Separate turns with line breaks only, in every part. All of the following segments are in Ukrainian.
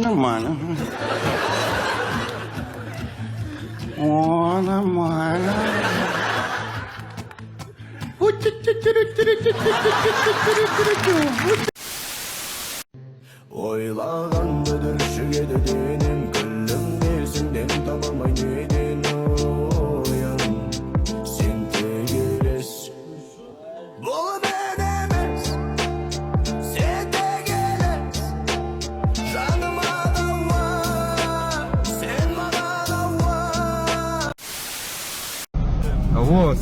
Нормально. О, нормально.
Oylagandır şu yediğinin Küllüm değilsin benim tamam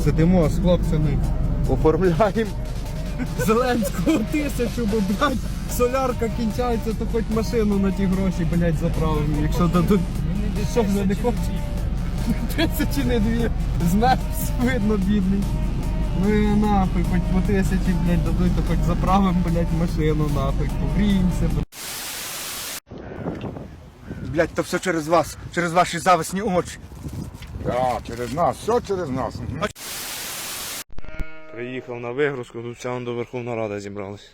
сидимо з хлопцями.
Оформляємо.
Зеленського тисячу, бо, блядь, солярка кінчається, то хоч машину на ті гроші, блядь, заправимо. Якщо дадуть, що вже не хочуть. Тисячі не дві. Змерз, видно, бідний. Ну і нахуй, хоч по тисячі, блядь, дадуть, то хоч заправимо, блядь, машину, нахуй, погріємося, блядь.
Блять, то все через вас, через ваші зависні очі.
Так, через нас, все через нас.
Приїхав на вигрузку, тут вся до Верховна Рада зібралась.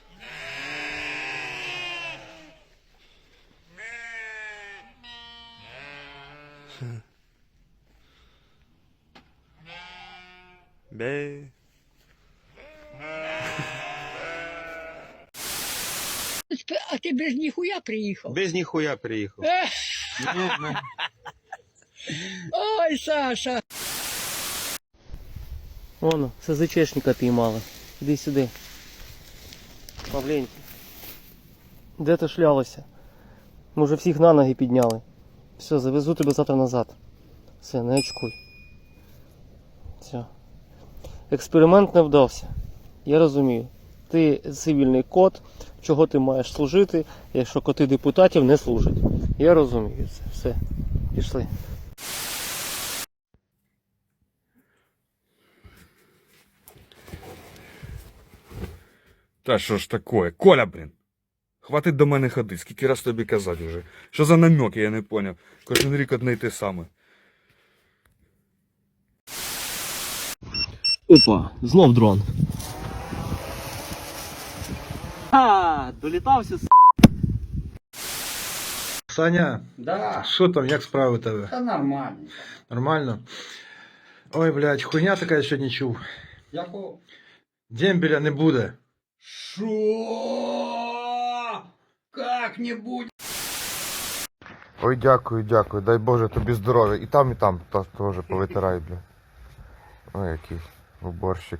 Бе.
А ти без ніхуя приїхав?
Без ніхуя приїхав.
Ой, Саша!
Воно, СЗЧшника піймали. Іди сюди. Павленький. Де ти шлялася? Може всіх на ноги підняли. Все, завезу тебе завтра назад. Все, не очкуй. Все. Експеримент не вдався. Я розумію. Ти цивільний кот, чого ти маєш служити, якщо коти депутатів не служать. Я розумію це. Все. Пішли.
Та що ж такое? Коля, блін. Хватить до мене ходити, скільки раз тобі казати вже. Що за намеки, я не поняв. Кожен рік одне й те саме.
Опа, знов дрон. А, долітався с.
Саня,
Да,
що там, як справи у тебе?
це нормально.
Нормально? Ой, блядь, хуйня така я сьогодні чув.
Яко?
Дембеля не буде.
Шо? Как-нибудь.
Ой, дякую, дякую. Дай Боже тобі здоров'я. І там, і там та- теж повитирай, бля. Ой, який уборщик.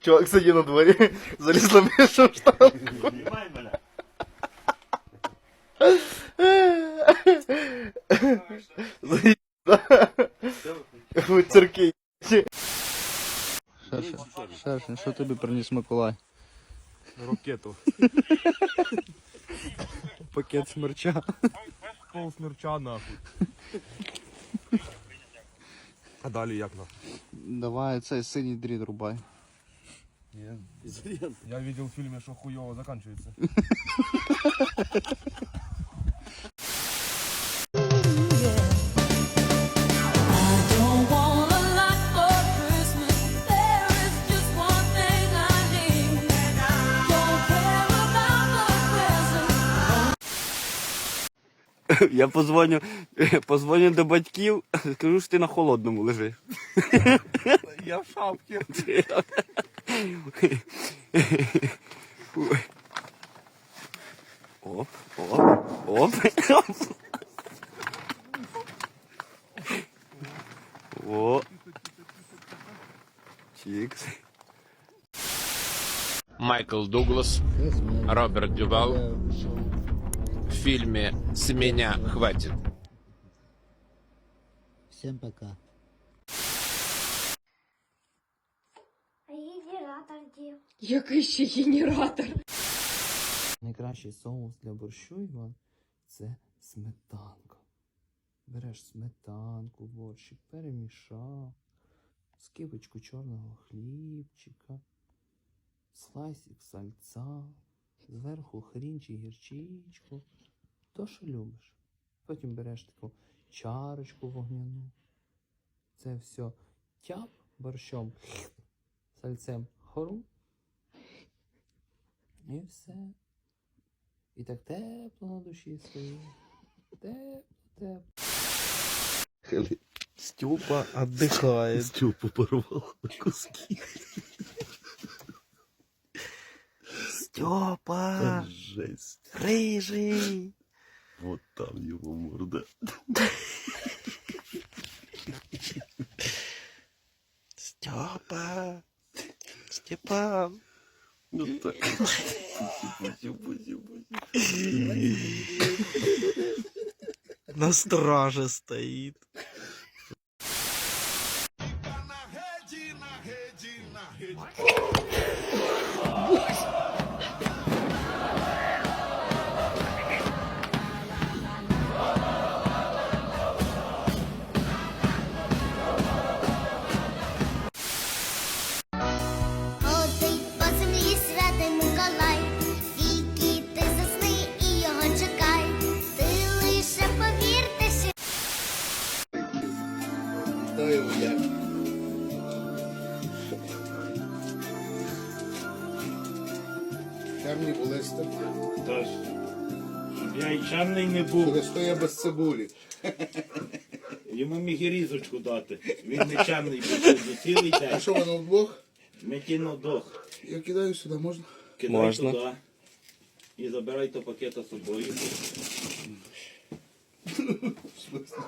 Чувак сидів на дворі, залізла Міша в штанку. Заїзда. Цирки.
Шершень, що тобі приніс Миколай?
Ракету. Пакет смерча. Пол смерча нахуй. А далі як на?
Давай цей синій дріт рубай.
Я видел в фильме, что хуёво заканчивается.
Я позвоню, позвоню до батьків, скажу, що ти на холодному лежиш.
Я в шапке.
Оп, оп, оп, оп. О. Чикс.
Майкл Дуглас, Роберт Дювал. В фильме «С меня хватит».
Всем пока.
Який ще генератор?
Найкращий соус для борщу, Іван, це сметанка. Береш сметанку, борщик, перемішав, скибочку чорного хлібчика, слайсик сальця, зверху хрін чи гірчичку. То, що любиш. Потім береш таку чарочку вогняну. Це все тяп борщом, сальцем хору. І все. І так тепло на душі стоїть. Тепло, тепло.
Степа отдыхает.
Степу порвал на куски.
Степа!
Жесть.
Рыжий!
Вот там его морда.
Степа! Степан!
Ну так.
На страже стоит. Я не був.
Через то я без цибулі.
Йому міг і різочку дати. Він не чемний був за цілий
А що воно вдвох?
Ми кіно дох.
Я кидаю сюди, можна?
Кидай
Можна.
туди. І забирай то пакета з собою.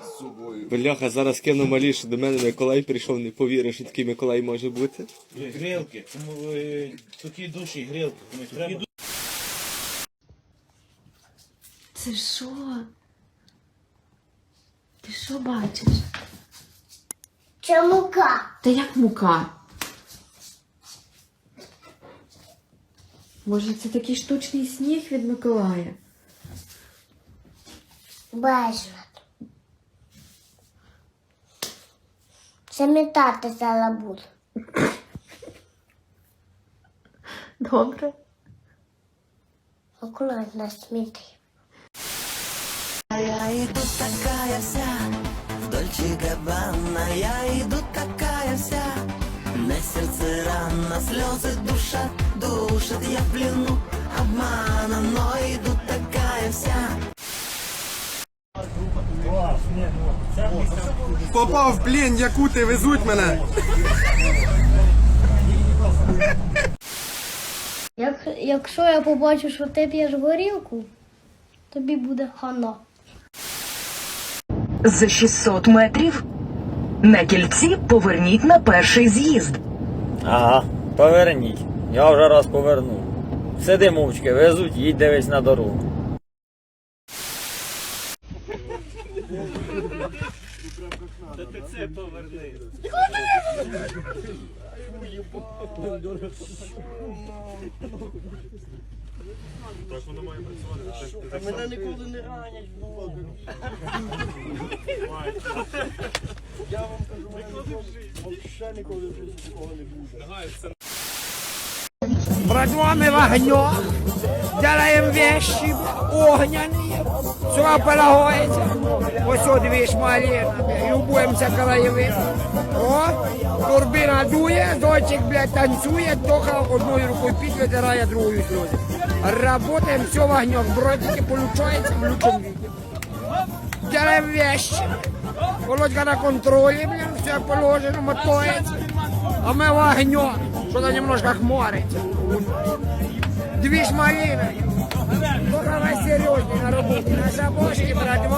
З собою.
Бляха, зараз кину малі, що до мене Миколай прийшов, не повіриш, що такий Миколай може бути.
Грілки. Тому такі душі грілки. Треба.
Це що? Ти що бачиш? Це мука.
Та як мука? Може, це такий штучний сніг від Миколая?
Бачила. Замітати зараз буду.
Добре.
Акуратно сміти.
Я иду такая вся, в Дольче Габбана Я иду такая вся, на сердце рана Слезы душат, душат Я в плену обмана, но иду такая вся
Попав в плен, якути везуть мене.
Як, якщо я побачу, що ти п'єш горілку, тобі буде хана.
За 600 метрів на кільці поверніть на перший з'їзд.
Ага, поверніть. Я вже раз повернув. Сиди мовчки, везуть, їдь дивись на дорогу.
Братва, ми вогнем, делаем вещи огняные, все перегоїться. Ось о, дві шмаліна, любуємося краєвидом. О, турбіна дує, дочик, блядь, танцює, тоха одною рукою під витирає другою сльози. Работаем, все вогнем, бродики получается в лучшем виде. Делаем вещи. Володька на контролі, блін, все положено, мотоється. А ми вогнем, що-то немножко хмариться. Дві шмаліни. Только серйозні на роботі, на забочки, брать